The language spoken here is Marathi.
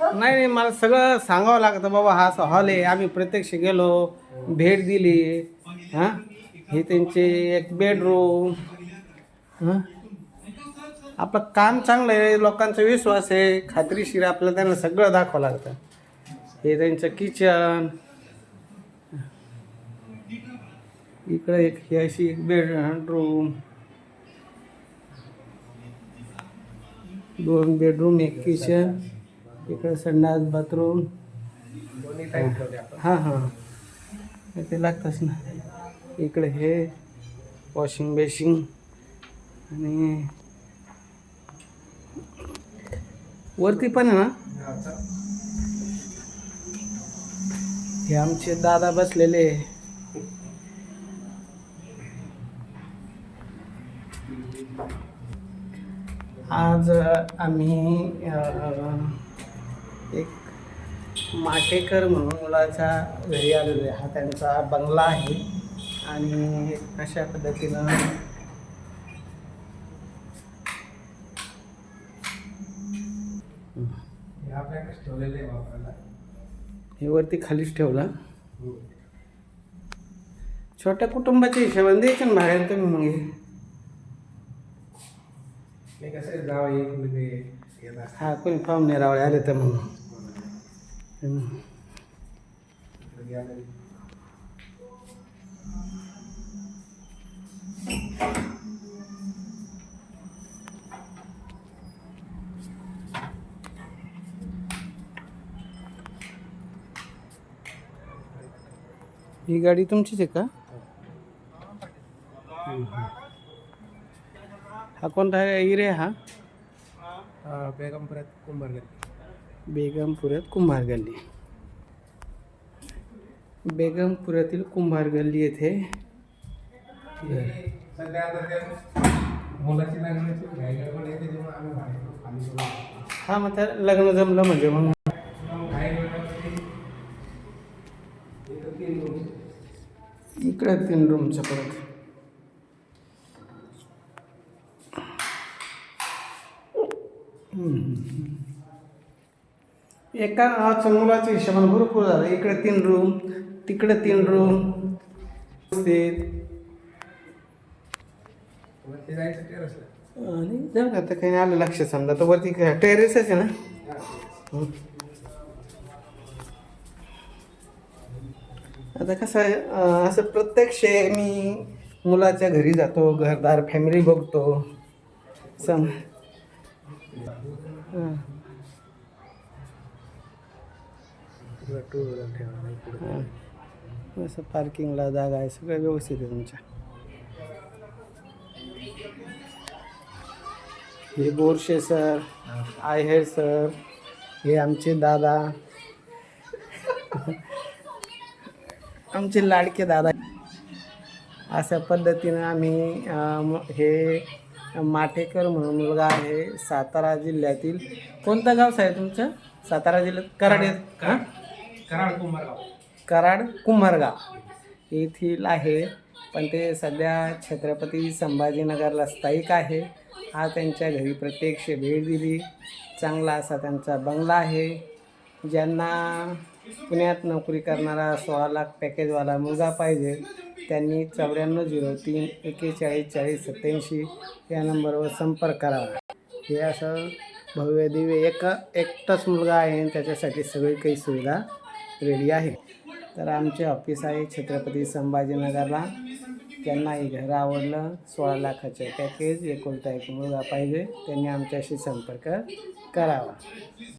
नाही नाही मला सगळं सांगावं लागतं बाबा हा असा हॉल आहे. आम्ही प्रत्यक्ष गेलो भेट दिली. हां? हे त्यांचे एक बेडरूम हां? आपलं काम चांगलं आहे लोकांचा विश्वास आहे खात्रीशीर आपल्याला त्यांना सगळं दाखवावं लागतं. हे त्यांचं किचन इकडं एक ही अशी एक बेडरूम दोन बेडरूम एक किचन इकडे संडास बाथरूम. हां. हां ते लागतंच ना. इकडे हे वॉशिंग बेसिंग आणि वरती पण आहे ना? हे आमचे दादा बसलेले. आज आम्ही एक माटेकर म्हणून मुलाच्या घरी आलेलो आहे. हा त्यांचा बंगला आहे. आणि अशा पद्धतीनं हे वरती खालीच ठेवला. छोट्या कुटुंबाच्या हिशोबाने द्यायचं ना भाड्याने तुम्ही मग हे. हा कोणी पाहुणे रावळे आले तर हम्म. ही गाडी तुमचीच आहे का? हा कोणता आहे इरे हा बेगमपुरात कुंभारगड. बेगमपुऱ्यात कुंभार गल्ली बेगमपुऱ्यातील कुंभार गल्ली येथे. हा मग त्या लग्न जमलं म्हणजे मग. इकडे तीन रूमचं परत हम्म. एका हा मुलाच्या हिशोबाने भरपूर झालं इकडे तीन रूम तिकडे तीन रूम. आणि जाऊ का आता काही आलं लक्ष समजा तर वरती टेरेसच आहे ना. आता कसं आहे असं प्रत्यक्ष मी मुलाच्या घरी जातो घरदार फॅमिली बघतो सम हं. नाही पुढं. हं. असं पार्किंगला जागा आहे सगळं व्यवस्थित आहे तुमच्या. हे बोरशे सर आहेर सर हे आमचे दादा. आमचे लाडके दादा. अशा पद्धतीनं आम्ही हे माटेकर म्हणून मुलगा आहे सातारा जिल्ह्यातील. कोणतं गाव आहे तुमचं? सातारा जिल्ह्यात. कराड. हां? कराड कुंभारगाव. कराड कुंभारगाव. येथील आहे पण ते सध्या छत्रपती संभाजीनगरला स्थायिक आहे. हा त्यांच्या घरी प्रत्यक्ष भेट दिली. चांगला असा त्यांचा बंगला आहे. ज्यांना पुण्यात नोकरी करणारा सोळा लाख पॅकेजवाला मुलगा पाहिजे त्यांनी चौऱ्याण्णव झिरो तीन एकेचाळीस चाळीस सत्याऐंशी या नंबरवर संपर्क करावा. हे असं भव्य दिव्य एक एकटाच मुलगा आहे आणि त्याच्यासाठी सगळी काही सुविधा रेडी आहे. तर आमचे ऑफिस आहे छत्रपती संभाजीनगरला. त्यांनाही घर आवडलं सोळा लाखाचे पॅकेज एकोणता एक मुलगा पाहिजे. त्यांनी आमच्याशी संपर्क करावा.